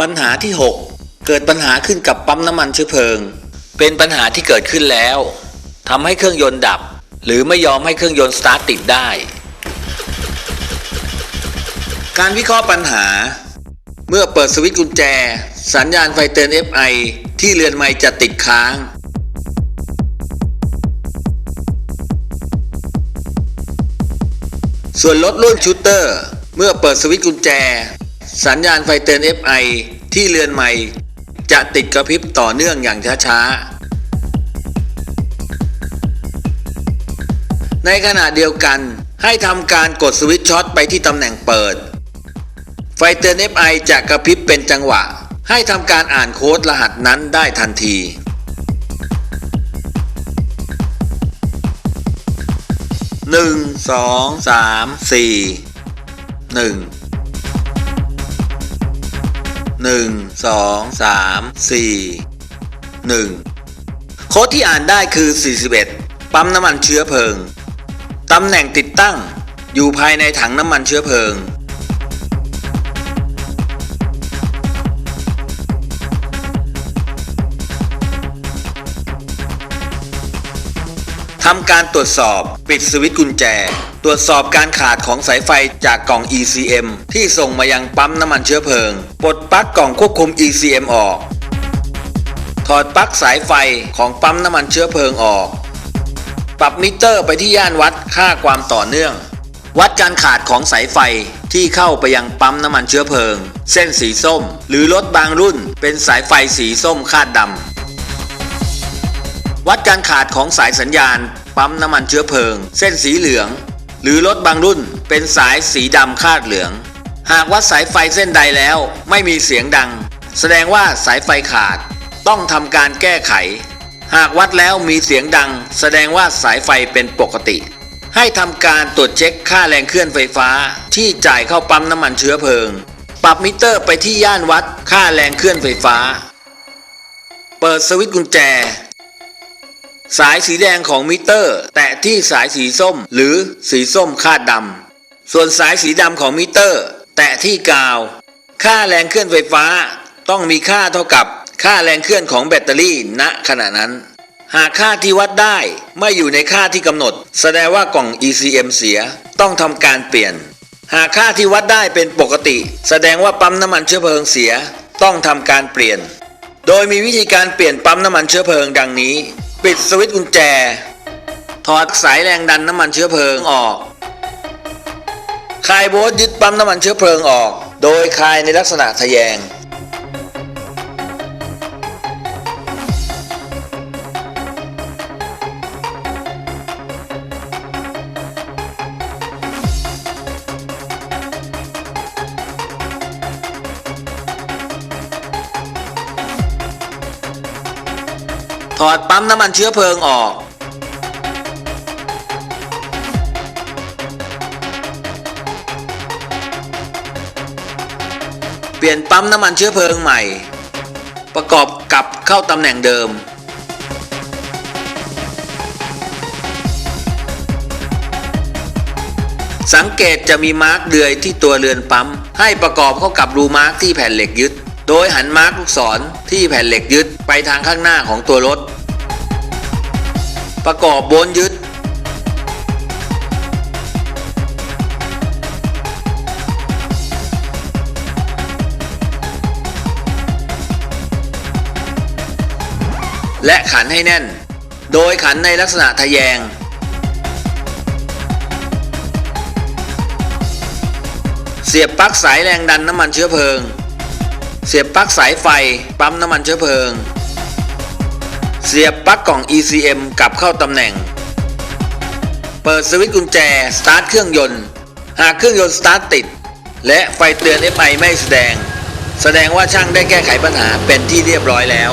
ปัญหาที่ 6 เกิดปัญหาขึ้นกับปั๊มน้ำมันเชื้อเพลิง เป็นปัญหาที่เกิดขึ้นแล้วทำให้เครื่องยนต์ดับ หรือไม่ยอมให้เครื่องยนต์สตาร์ทติดได้ การวิเคราะห์ปัญหา เมื่อเปิดสวิตช์กุญแจ สัญญาณไฟเตือน FI ที่เรือนไม้จะติดค้างส่วนรถรุ่นชูเตอร์ เมื่อเปิดสวิตช์กุญแจ สัญญาณไฟเตือน FI ที่เรือนไม้จะติดกระพริบต่อเนื่องอย่างช้าๆ ในขณะเดียวกันให้ทำการกดสวิตช์ช็อตไปที่ตำแหน่งเปิด ไฟเตือน FI จะกระพริบเป็นจังหวะ ให้ทำการอ่านโค้ดรหัสนั้นได้ทันทีหนึ่งสองสามสี่หนึ่ง หนึ่งสองสามสี่หนึ่งโค้ดที่อ่านได้คือ 41 ปั๊มน้ำมันเชื้อเพลิง ตำแหน่งติดตั้งอยู่ภายในถังน้ำมันเชื้อเพลิง ทำการตรวจสอบปิดสวิตช์กุญแจ ตรวจสอบการขาดของสายไฟจากกล่อง ECM ที่ส่งมายังปั๊มน้ำมันเชื้อเพลิง ปลดปลั๊กกล่องควบคุม ECM ออก ถอดปลั๊กสายไฟของปั๊มน้ำมันเชื้อเพลิงออก ปรับมิเตอร์ไปที่ย่านวัดค่าความต่อเนื่อง วัดการขาดของสายไฟที่เข้าไปยังปั๊มน้ำมันเชื้อเพลิง เส้นสีส้ม หรือรถบางรุ่น เป็นสายไฟสีส้มคาดดำวัดการขาดของสายสัญญาณ ปั๊มน้ำมันเชื้อเพลิง เส้นสีเหลือง หรือรถบางรุ่นเป็นสายสีดำคาดเหลือง หากวัดสายไฟเส้นใดแล้วไม่มีเสียงดัง แสดงว่าสายไฟขาด ต้องทำการแก้ไข หากวัดแล้วมีเสียงดัง แสดงว่าสายไฟเป็นปกติ ให้ทำการตรวจเช็คค่าแรงเคลื่อนไฟฟ้า ที่จ่ายเข้าปั๊มน้ำมันเชื้อเพลิง ปรับมิเตอร์ไปที่ย่านวัดค่าแรงเคลื่อนไฟฟ้า เปิดสวิตช์กุญแจ สายสีแดงของมิเตอร์ แตะที่สายสีส้มหรือสีส้มคาดดำ ส่วนสายสีดำของมิเตอร์ แตะที่กาว ค่าแรงเคลื่อนไฟฟ้า ต้องมีค่าเท่ากับค่าแรงเคลื่อนของแบตเตอรี่ณขณะนั้น หากค่าที่วัดได้ไม่อยู่ในค่าที่กำหนด แสดงว่ากล่อง ECM เสียต้องทำการเปลี่ยน หากค่าที่วัดได้เป็นปกติ แสดงว่าปั๊มน้ำมันเชื้อเพลิงเสียต้องทำการเปลี่ยน โดยมีวิธีการเปลี่ยนปั๊มน้ำมันเชื้อเพลิงดังนี้ ปิดสวิตช์กุญแจ ถอดสายแรงดันน้ำมันเชื้อเพลิงออกคลายโบลต์ยึดปั๊มน้ำมันเชื้อเพลิงออก โดยคลายในลักษณะทะแยง ดปั๊มน้ำมันเชื้อเพลิงออก เปลี่ยนปั๊มน้ำมันเชื้อเพลิงใหม่ ประกอบกับเข้าตำแหน่งเดิม สังเกตจะมีมาร์กเดือยที่ตัวเรือนปั๊ม ให้ประกอบเข้ากับรูมาร์กที่แผ่นเหล็กยึดโดยหันมาร์กลูกศรที่แผ่นเหล็กยึดไปทางข้างหน้าของตัวรถ ประกอบโบนยึด และขันให้แน่น โดยขันในลักษณะทะแยงเสียบปลั๊กสายแรงดันน้ำมันเชื้อเพลิง เสียบปลั๊กสายไฟปั๊มน้ำมันเชื้อเพลิง เสียบปลั๊กกล่อง ECM กลับเข้าตำแหน่ง เปิดสวิตช์กุญแจ สตาร์ทเครื่องยนต์ หากเครื่องยนต์สตาร์ทติด และไฟเตือน FI ไม่แสดง แสดงว่าช่างได้แก้ไขปัญหาเป็นที่เรียบร้อยแล้ว